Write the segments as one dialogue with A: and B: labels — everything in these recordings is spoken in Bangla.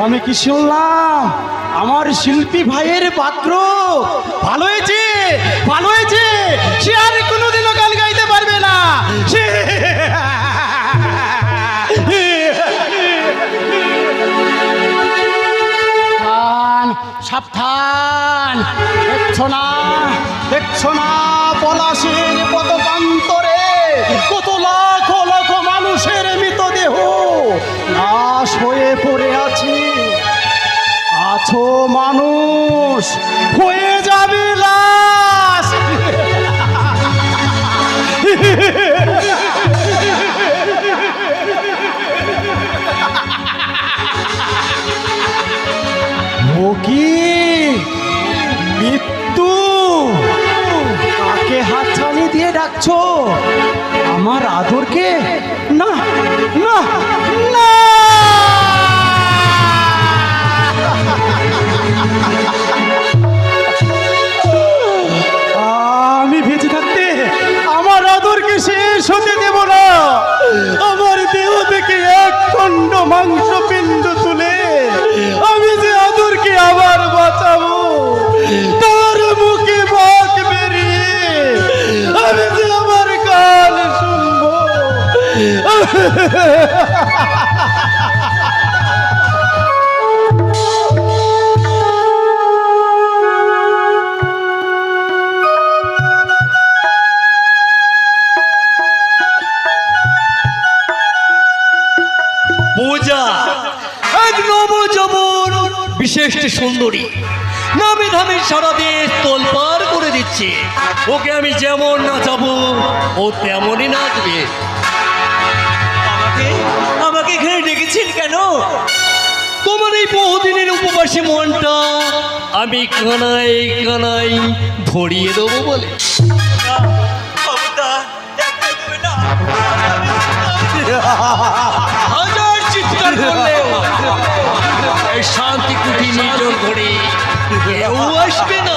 A: আমি কি শুনলাম? আমার শিল্পী ভাইয়ের পাত্র। ভালো হয়েছে? ভালো হয়েছে? সে আর কোনোদিনও গান গাইতে পারবে না। সে সাবধান। দেখছ না? দেখছ না? পলাশের কত প্রান্তরে কত লাখ লাখ মানুষের মৃতদেহ। লাশ হয়ে পড়ে আছে। আছো মানুষ হয়ে যাবে লাশ। কি মৃত্যু কাকে হাতছানি দিয়ে ডাকছো? আমার আদরকে? না না না। আমি বেঁচে থাকতে আমার আদরকে শেষ হতে দেব না। আমার দেহ থেকে এক খণ্ড মাংস পিণ্ড তুলে আমি যে আদরকে আবার বাঁচাবো, তার মুখে বাক বেরিয়ে আমি যে আমার গান শুনব।
B: বিশেষ সুন্দরী। নামে ধামে সারা দেশ তোলপার করে দিচ্ছে। ওকে আমি যেমন নাচাবো ও তেমনই নাচবে।
C: আমাকে আমাকে এখানে ডেকেছেন কেন?
B: তোমার এই বহুদিনের উপবাসী মনটা আমি কানাই কানাই ভরিয়ে দেবো বলে। হাজার চিৎকার করলেও এই শান্তি কুঠি নির্জন ঘরে কেউ আসবে না।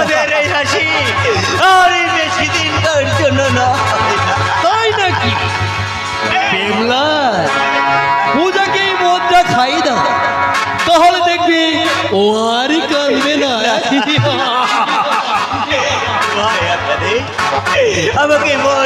C: তোমাদের এই হাসি আর বেশি দিনকার জন্য না।
B: তাই নাকি? বেমলা পূজাকে এই মদটা খাই দাও তাহলে দেখবি ও আরই কাঁদবে না।
C: আমাকে মদ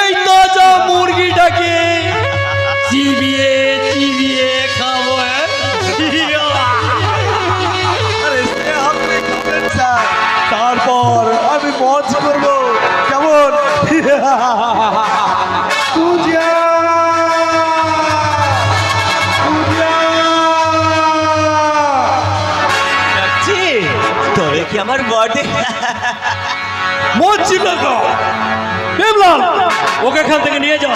B: এই তাজা মুরগিটাকে চিবিয়ে চিবিয়ে খাব হ্যাঁ?
A: তারপর আমি মজ করব। কেমন? পূজা!
C: তবে কি আমার বটে?
B: মদ চিল্লা খাও হেমলাল ওকে এখান থেকে নিয়ে যাও।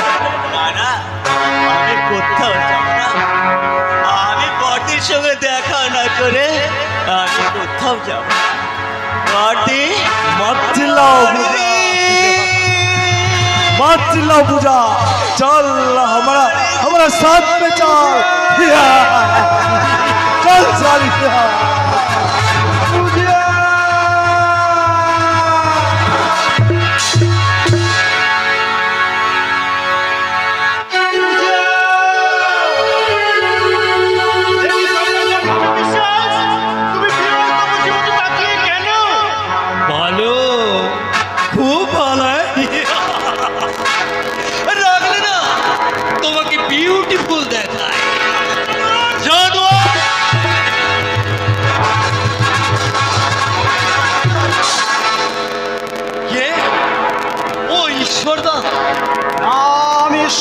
C: আমি সঙ্গে দেখা না করে আমি কোথাও যাব
A: মাতলাও মাতলাও চল হামারা হামারা চল চল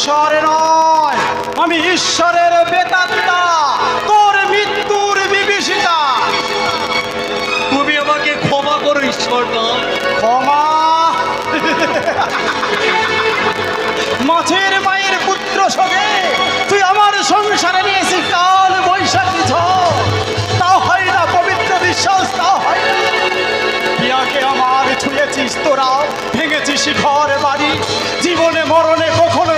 A: ঈশ্বর নয় আমি ঈশ্বরের বেতাত্মা তোর মৃত্যুর বিভীষিকা।
B: তুমি আমাকে ক্ষমা করো ঈশ্বর নাম
A: ক্ষমা। মাছের মায়ের পুত্র সঙ্গে তুই আমার সংসারে নিয়েছিস কাল বৈশাখী ঝড়। তাও হয় না পবিত্র বিশ্বাস তাও হয় না। পিয়াকে আমার ছুঁয়েছিস তোরা ভেঙেছিস ঘর বাড়ি। জীবনে মরণে কখনো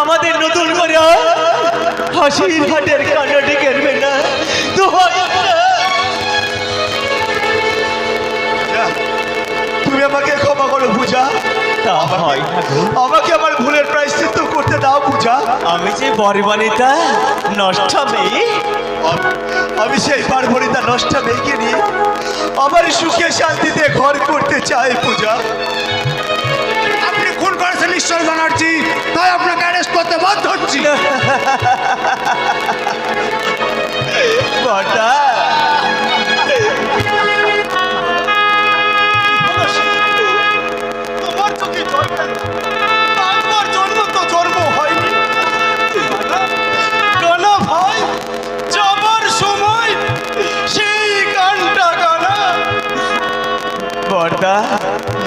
C: আমাদের নতুন করে হাসির হাটের কান্নাটি কেড়বে না। তুমি আমাকে ক্ষমা করো পূজা। আমাকে আমার ভুলের প্রায়শ্চিত্ত করতে দাও পূজা। আমি যে বরবানিতা নষ্ট মেয়ে। আমি সেই পার্বণিতা নষ্ট মেয়েকে নিয়ে আমার সুখে শান্তিতে ঘর করতে চাই পূজা।
D: ঈশ্বর ব্যানার্জি। তাই আপনাকে অ্যারেস্ট করতে বাধ্য হচ্ছি।
C: বটা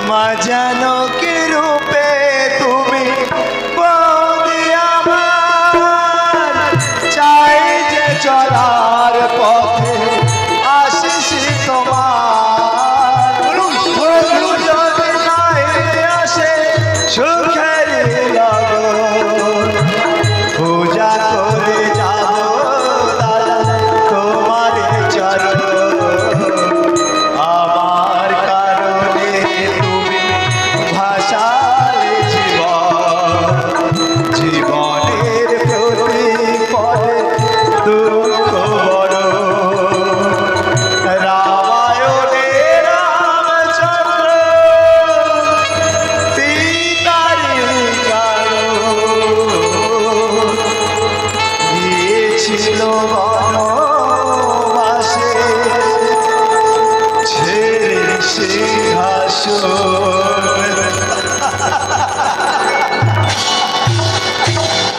C: মা জানো কি রূপে তুমি?